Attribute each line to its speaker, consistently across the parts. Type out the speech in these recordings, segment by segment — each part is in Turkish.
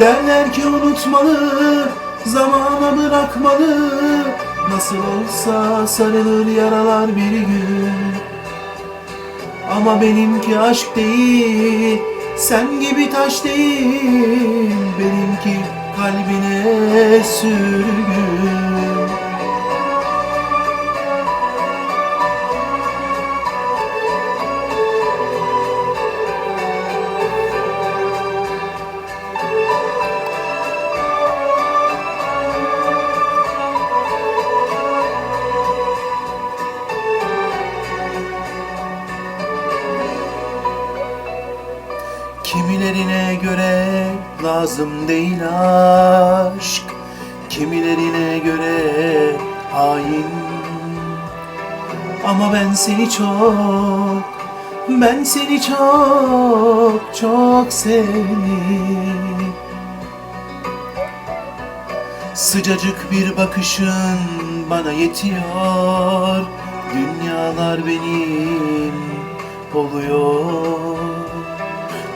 Speaker 1: Derler ki unutmalı, zamana bırakmalı. Nasıl olsa sarılır yaralar bir gün. Ama benimki aşk değil, sen gibi taş değil. Benimki kalbine sürgün. Kimilerine göre lazım değil aşk. Kimilerine göre hain. Ama ben seni çok Ben seni çok çok sevdim. Sıcacık bir bakışın bana yetiyor. Dünyalar benim oluyor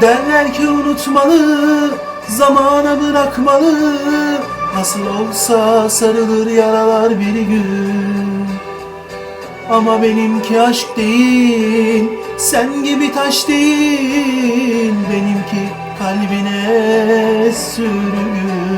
Speaker 1: Derler ki unutmalı, zamana bırakmalı. Nasıl olsa sarılır yaralar bir gün. Ama benimki aşk değil, sen gibi taş değil. Benimki kalbine sürgün.